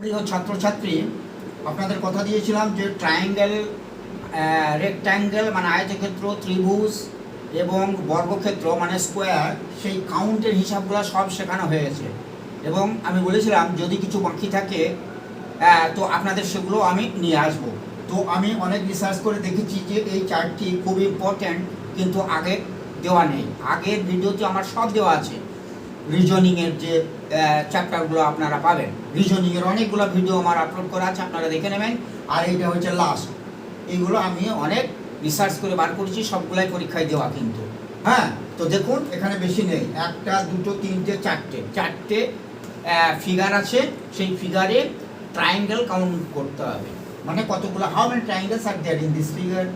প্রিয় ছাত্রছাত্রী, আপনাদের কথা দিয়েছিলাম যে ট্রায়াঙ্গেল রেক্ট্যাঙ্গেল মানে আয়তক্ষেত্র, ত্রিভুজ এবং বর্গক্ষেত্র মানে স্কোয়ার সেই কাউন্টের হিসাবগুলো সব শেখানো হয়ে গেছে এবং আমি বলেছিলাম, যদি কিছু বাকি থাকে তো আপনাদের সেগুলো আমি নিয়ে আসব। তো আমি অনেক রিসার্চ করে দেখেছি যে এই চার্টটি খুব ইম্পর্ট্যান্ট কিন্তু আগে দেওয়া নেই। আগের ভিডিওতে আমার সব দেওয়া আছে। রিজনিংয়ের যে চ্যাপ্টারগুলো আপনারা পাবেন। রিজনিংয়ের অনেকগুলো ভিডিও আমার আপলোড করা আছে, আপনারা দেখে নেবেন। আর এইটা হচ্ছে লাস্ট এইগুলো আমি অনেক রিসার্চ করে বার করেছি, সবগুলাই পরীক্ষায় দেওয়া কিন্তু। হ্যাঁ তো দেখুন, এখানে বেশি নেই। একটা, দুটো, তিনটে, চারটে। চারটে ফিগার আছে, সেই ফিগারে ট্রায়াঙ্গেল কাউন্ট করতে হবে। মানে কতগুলো how many triangles are there in this figure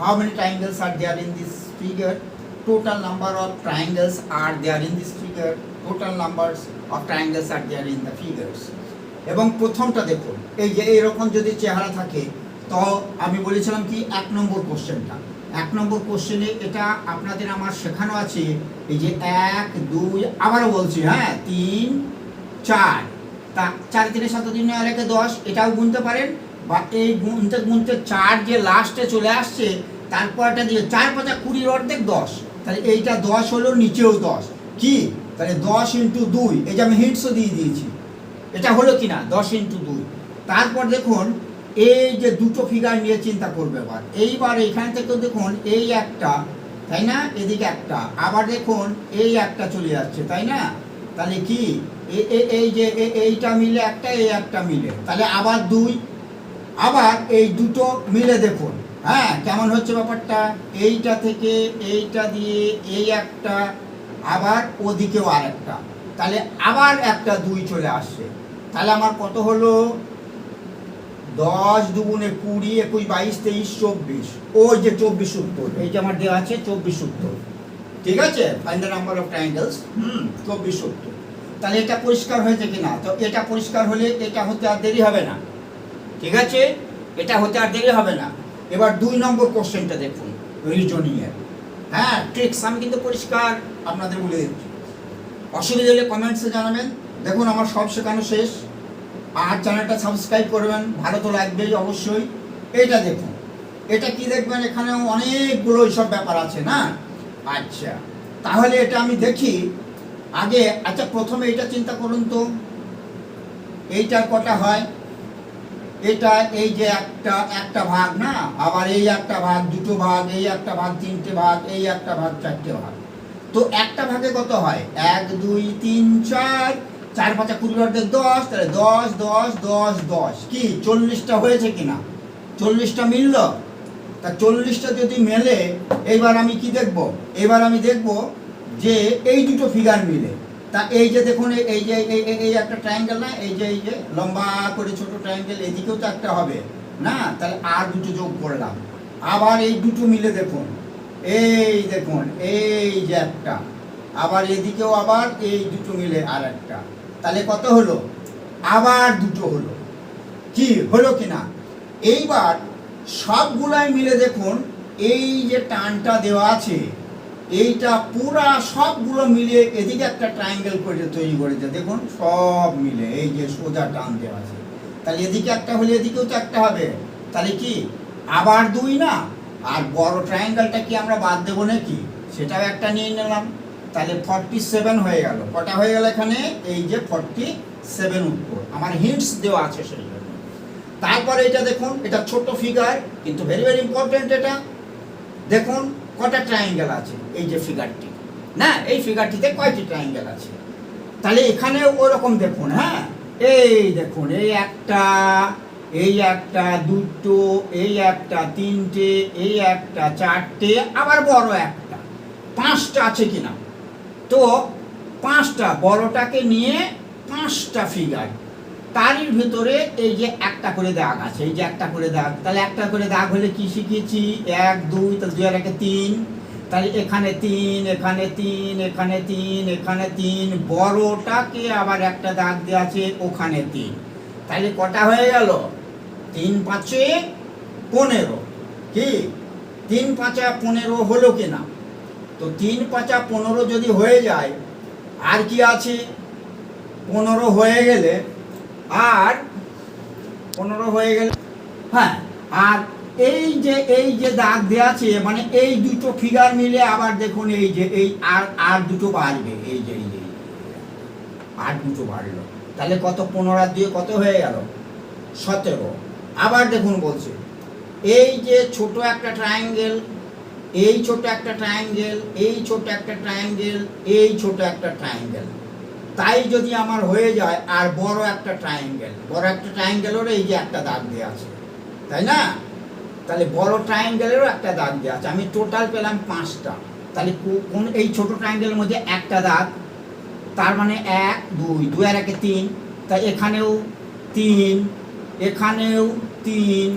how many triangles are there in this figure total number of triangles are there in this figure. Total numbers of triangles are there in the figures. এবং প্রথমটা দেখুন, এই যে এইরকম যদি চেহারা থাকে, তো আমি বলেছিলাম কি, এক নম্বর কোশ্চেনটা। এক নম্বর কোশ্চেনে এটা আপনাদের আমার শেখানো আছে, এই যে এক, দুই, আবারও বলছি হ্যাঁ তিন, চার। তা চার তিনের সাত তিন আর দশ, এটাও গুনতে পারেন, বা এই গুনতে গুনতে চার যে লাস্টে চলে আসছে, তারপরটা দিয়ে চার পাঁচা কুড়ির অর্ধেক দশ। তাহলে এইটা দশ হলো নিচেও দশ। কি? তাহলে দশ ইন্টু দুই, এই যে আমি হিন্টসও দিয়ে দিয়েছি। এটা হলো কি না দশ ইন্টু দুই। তারপর দেখুন, এই যে দুটো ফিগার নিয়ে চিন্তা করবে এবার। এইবার এখান থেকে দেখুন, এই একটা, তাই না? এদিকে একটা। আবার দেখুন, এই একটা চলে যাচ্ছে, তাই না? তাহলে কি? এই যে এইটা মিলে একটা, এই একটা মিলে। তাহলে আবার দুই। আবার এই দুটো মিলে দেখুন। হ্যাঁ কেমন হচ্ছে ব্যাপারটা? এইটা থেকে এইটা দিয়ে এই একটা, আবার ওদিকেও আর একটা তাহলে আবার একটা দুই চলে আসছে। তাহলে আমার কত হলো? দশ দুগুণে কুড়ি একুশ বাইশ তেইশ চব্বিশ। ওই যে চব্বিশ উত্তর। এই যে আমার দেওয়া আছে চব্বিশ উত্তর। ঠিক আছে? Fine the number of triangles hmm, চব্বিশ উত্তর। তাহলে এটা পরিষ্কার হয়েছে কিনা? তো এটা পরিষ্কার হলে এটা হতে আর দেরি হবে না। ঠিক আছে? এটা হতে আর দেরি হবে না। এবার দুই নম্বর কোশ্চেনটা দেখুন রিজনিং এর। হ্যাঁ ট্রিক্স আমি কিন্তু পরিষ্কার আপনাদের বলে দিচ্ছি। অসুবিধা হলে কমেন্টসে জানাবেন। দেখুন, আমার সব শেখানো শেষ। আর চ্যানেলটা সাবস্ক্রাইব করবেন। ভালো তো লাগবেই অবশ্যই। এটা দেখুন, এটা কি দেখবেন? এখানে অনেকগুলো এইসব ব্যাপার আছে, না? আচ্ছা তাহলে এটা আমি দেখি। আগে আচ্ছা প্রথমে এটা চিন্তা করুন তো। এইটার কটা হয়? এটা এই যে একটা একটা ভাগ না? আবার এই একটা ভাগ, দুটো ভাগ, এই একটা ভাগ, তিনটে ভাগ, এই একটা ভাগ, চারটে ভাগ। তো একটা ভাগে কত হয়? এক, দুই, তিন, চার চার পাঁচা কুড়ি অর্ধেক দশ, তাহলে দশ দশ দশ দশ। কি? চল্লিশটা হয়েছে কিনা চল্লিশটা মিলল? তা চল্লিশটা যদি মেলে, এইবার আমি কি দেখব? এবার আমি দেখব যে এই দুটো ফিগার মিলে। তা এই যে দেখুন, এই- যে এই একটা ট্রায়াঙ্গেল না, এই যে এই যে লম্বা করে ছোট ট্রায়াঙ্গেল এদিকেও তো একটা হবে, না? তাহলে আর দুটো যোগ করলাম। আবার এই দুটো মিলে দেখুন, এই দেখুন, এই যে একটা। আবার এদিকেও আবার এই দুটো মিলে আর একটা। তাহলে কত হলো? আবার দুটো হলো। কি হলো কি না? এইবার সবগুলাই মিলে দেখুন, এই যে টানটা দেওয়া আছে এইটা পুরা সবগুলো মিলে এদিকে একটা ট্রায়াঙ্গেল করে তৈরি করেছে। দেখুন, সব মিলে এই যে সোজা টান দেওয়া আছে। তাহলে এদিকে একটা হলে এদিকেও তো একটা হবে। তাহলে কি? আবার দুই না? আর বড় ট্রায়াঙ্গেলটা কি আমরা বাদ দেবো নাকি? সেটাও একটা নিয়ে নিলাম। তাহলে ফর্টি সেভেন হয়ে গেল। কটা হয়ে গেল এখানে? এই যে ফর্টি সেভেন উত্তর আমার হিন্টস দেওয়া আছে সেই জন্য। তারপরে এটা দেখুন, এটা ছোট ফিগার কিন্তু ভেরি ভেরি ইম্পর্টেন্ট এটা। দেখুন কটা ট্রায়াঙ্গেল আছে? এই যে ফিগারটি না, এই ফিগারটিতে কয়টি ট্রায়াঙ্গেল আছে? তাহলে এখানে ওরকম দেখুন হ্যাঁ? এই দেখুন, এই একটা এই একটা, দুটো, এই একটা, তিনটে, এই একটা, চারটে, আবার বড় একটা। পাঁচটা আছে কিনা? তো পাঁচটা, বড়টাকে নিয়ে পাঁচটা ফিগার তারই ভিতরে এই যে একটা করে দাগ আছে, এই যে একটা করে দাগ, তাহলে একটা করে দাগ হলে কি শিখেছি? এক, দুই, তাহলে দুই আর একে তিন, তাহলে এখানে তিন এখানে তিন এখানে তিন এখানে তিন, বড়টাকে আবার একটা দাগ দেওয়া আছে, ওখানে তিন। তাহলে কটা হয়ে গেল? তিন পাঁচে পনেরো। কি? তিন পাঁচা পনেরো হলো কিনা? তো তিন পাঁচা পনেরো যদি হয়ে যায়, আর কি আছে? পনেরো হয়ে গেলে আর পনেরো হয়ে গেল। হ্যাঁ। আর এই যে এই যে দাগ দেওয়া আছে মানে এই দুটো ফিগার মিলে আবার দেখুন এই যে এই আর আর দুটো বাড়বে এই যে এই যে আর দুটো বাড়লো। তাহলে কত পনেরো দিয়ে কত হয়ে গেল? সতেরো। আবার দেখুন বলছে এই যে ছোট একটা ট্রায়াঙ্গেল এই ছোট একটা ট্রায়াঙ্গেল এই ছোট একটা ট্রায়াঙ্গেল এই ছোট একটা ট্রায়াঙ্গেল তাই যদি আমার হয়ে যায়, আর বড় একটা ট্রায়াঙ্গেল বড় একটা ট্রায়াঙ্গেলেরও এই যে একটা দাগ দেওয়া আছে, তাই না? তাহলে বড় ট্রায়াঙ্গেলেরও একটা দাগ দেওয়া আছে। আমি টোটাল পেলাম পাঁচটা। তাহলে কোন, এই ছোট ট্রায়াঙ্গেলের মধ্যে একটা দাগ, তার মানে এক, দুই দুই আর একে তিন। তাই এখানেও তিন এখানেও তিন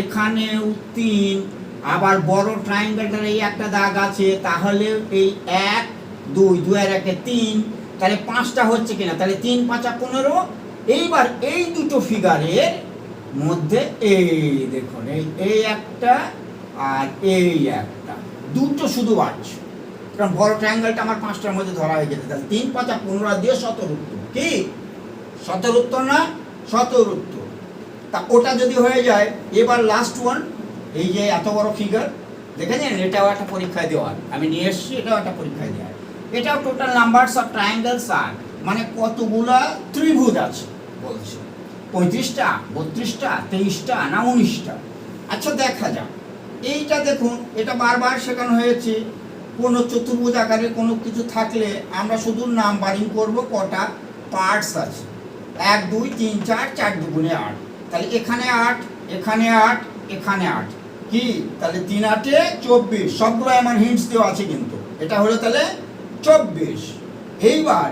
এখানেও তিন। আবার বড় ট্রায়াঙ্গেলটার এই একটা দাগ আছে, তাহলে এই এক, দুই দুই আর একে তিন। তাহলে পাঁচটা হচ্ছে কিনা? তাহলে তিন, পাঁচা পনেরো। এইবার এই দুটো ফিগারের মধ্যে এই দেখুন, এই এই একটা আর এই একটা। দুটো শুধু বাড়ছে কারণ বড় ট্রায়াঙ্গেলটা আমার পাঁচটার মধ্যে ধরা হয়ে যেতে তাহলে তিন, পাঁচা পনেরো দিয়ে সতেরো উত্তর। কি? সতেরো উত্তর না? সতেরো উত্তর। তা ওটা যদি হয়ে যায়, এবার লাস্ট ওয়ান এই যে এত বড় ফিগার দেখেছেন? এটাও একটা পরীক্ষায় দেওয়ার আমি নিয়ে এসেছি, এটাও একটা পরীক্ষায় দেওয়ার এটাও টোটাল নাম্বারস অফ ট্রায়াঙ্গেলস আর মানে কতগুলা ত্রিভুজ আছে, বলছে। পঁয়ত্রিশটা, বত্রিশটা, তেইশটা না উনিশটা? আচ্ছা দেখা যাক। এইটা দেখুন, এটা বারবার শেখানো হয়েছে। কোনো চতুর্ভুজ আকারে কোনো কিছু থাকলে আমরা শুধু নাম্বারিং করব কটা পার্টস আছে। এক, দুই, তিন, চার চার দুগুণে আট। তাহলে এখানে আট এখানে আট এখানে আট। কি? তাহলে তিন আটে চব্বিশ। সবগুলো আমার হিন্টস দেওয়া আছে কিন্তু। এটা হলো তাহলে চব্বিশ। এইবার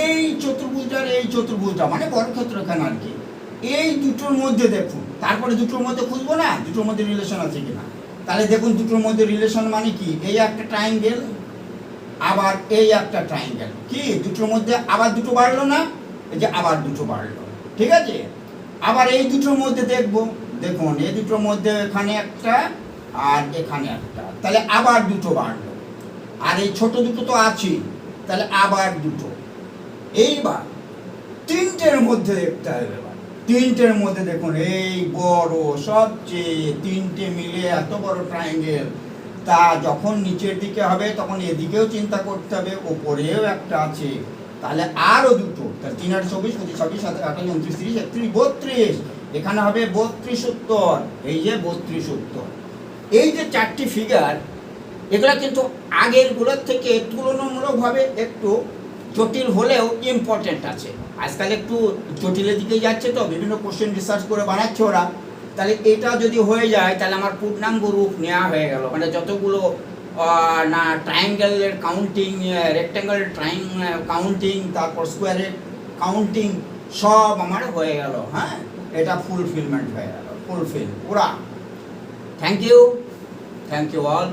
এই চতুর্ভুজটার এই চতুর্ভুজটা মানে বর্গক্ষেত্র এখানে আর কি, এই দুটোর মধ্যে দেখুন, তারপরে দুটোর মধ্যে খুঁজবো না, দুটোর মধ্যে রিলেশন আছে কিনা। তাহলে দেখুন দুটোর মধ্যে রিলেশন মানে কি, এই একটা ট্রাইঙ্গেল আবার এই একটা ট্রাইঙ্গেল কি? দুটোর মধ্যে আবার দুটো বাড়লো না? এই যে আবার দুটো বাড়লো। ঠিক আছে? আবার এই দুটোর মধ্যে দেখব। দেখুন, এই দুটোর মধ্যে এখানে একটা আর এখানে একটা। তাহলে আবার দুটো বাড়লো। আর এই ছোট দুটো তো আছেই, তাহলে আবার দুটো। এইবার তিনটের মধ্যে দেখতে হবে তিনটের মধ্যে দেখুন, এই বড় সবচেয়ে তিনটে মিলে এত বড় ট্রায়াঙ্গেল তা যখন নিচের দিকে হবে, তখন এদিকেও চিন্তা করতে হবে, ওপরেও একটা আছে। তাহলে আরও দুটো। তাহলে তিন আট চব্বিশ, পঁচিশ ছাব্বিশ আঠাশ উনত্রিশ, তিরিশ, একত্রিশ, বত্রিশ। এখানে হবে বত্রিশ উত্তর। এই যে বত্রিশ উত্তর। এই যে চারটি ফিগার এগুলো কিন্তু আগেরগুলোর থেকে তুলনামূলকভাবে একটু জটিল হলেও ইম্পর্টেন্ট আছে। আজকাল একটু জটিলের দিকে যাচ্ছে তো, বিভিন্ন কোশ্চেন রিসার্চ করে বানাচ্ছে ওরা। তাহলে এটা যদি হয়ে যায়, তাহলে আমার পূর্ণাঙ্গ রূপ নেওয়া হয়ে গেল। মানে যতগুলো না ট্রায়াঙ্গেলের কাউন্টিং রেক্ট্যাঙ্গেল ট্রাইং কাউন্টিং তারপর স্কোয়ারের কাউন্টিং সব আমার হয়ে গেল হ্যাঁ? এটা ফুলফিলমেন্ট হয়ে গেল ফুলফিল পুরা। Thank you thank you all